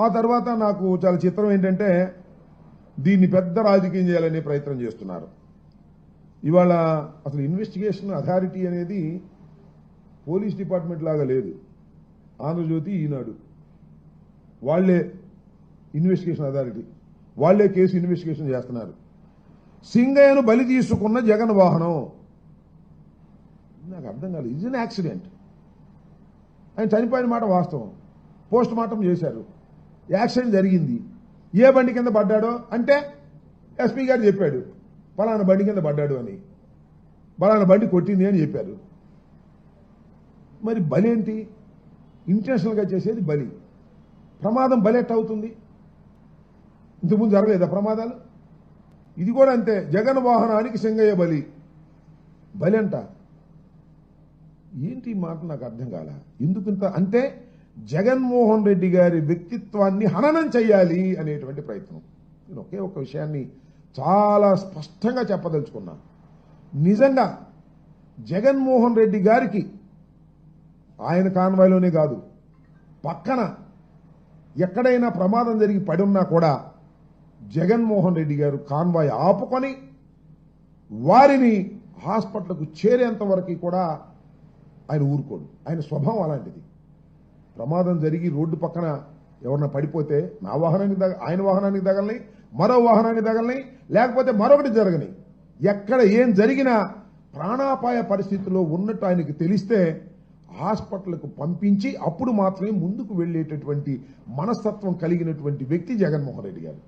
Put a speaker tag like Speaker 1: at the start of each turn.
Speaker 1: ఆ తర్వాత నాకు చాలా చిత్రం ఏంటంటే దీన్ని పెద్ద రాజకీయం చేయాలనే ప్రయత్నం చేస్తున్నారు. ఇవాళ అసలు ఇన్వెస్టిగేషన్ అథారిటీ అనేది పోలీస్ డిపార్ట్మెంట్ లాగా లేదు. ఆంధ్రజ్యోతి ఈనాడు. వాళ్ళే ఇన్వెస్టిగేషన్ అథారిటీ వాళ్ళే కేసు ఇన్వెస్టిగేషన్ చేస్తున్నారు. సింగయ్యను బలి తీసుకున్న జగన్ వాహనం. నాకు అర్థం కాలేదు. ఇది యాక్సిడెంట్ ఆయన చనిపోయిన మాట వాస్తవం. పోస్ట్ మార్టం చేశారు. యాక్సిడెంట్ జరిగింది. ఏ బండి కింద పడ్డాడో? అంటే ఎస్పీ గారు చెప్పాడు పలానా బండి కింద పడ్డాడు అని. పలానా బండి కొట్టింది అని చెప్పారు. మరి బలి ఏంటి? ఇంటెన్షనల్గా చేసేది బలి. ప్రమాదం బలి ఎట్ట అవుతుంది? ఇంతకుముందు జరగలేదా ప్రమాదాలు? ఇది కూడా అంతే. జగన్ వాహనానికి సింగయ్య బలి. బలి అంట. ఏంటి మాట నాకు అర్థం కాల? ఎందుకంత అంటే జగన్మోహన్ రెడ్డి గారి వ్యక్తిత్వాన్ని హననం చేయాలి అనేటువంటి ప్రయత్నం. నేను ఒకే ఒక విషయాన్ని చాలా స్పష్టంగా చెప్పదలుచుకున్నాను నిజంగా జగన్మోహన్ రెడ్డి గారికి ఆయన కాన్వాయ్లోనే కాదు పక్కన ఎక్కడైనా ప్రమాదం జరిగి పడి ఉన్నా కూడా జగన్మోహన్ రెడ్డి గారు కాన్వాయ్ ఆపుకొని వారిని హాస్పిటల్కు చేరేంత వరకు కూడా ఆయన ఊరుకోడు. ఆయన స్వభావం అలాంటిది. ప్రమాదం జరిగి రోడ్డు పక్కన ఎవరన్నా పడిపోతే నా వాహనానికి తగ ఆయన వాహనానికి తగలని మరో వాహనానికి తగలని లేకపోతే మరొకటి జరగని. ఎక్కడ ఏం జరిగినా ప్రాణాపాయ పరిస్థితిలో ఉన్నట్టు ఆయనకి తెలిస్తే హాస్పిటల్కు పంపించి అప్పుడు మాత్రమే ముందుకు వెళ్ళేటటువంటి మనస్తత్వం కలిగినటువంటి వ్యక్తి జగన్మోహన్ రెడ్డి గారు.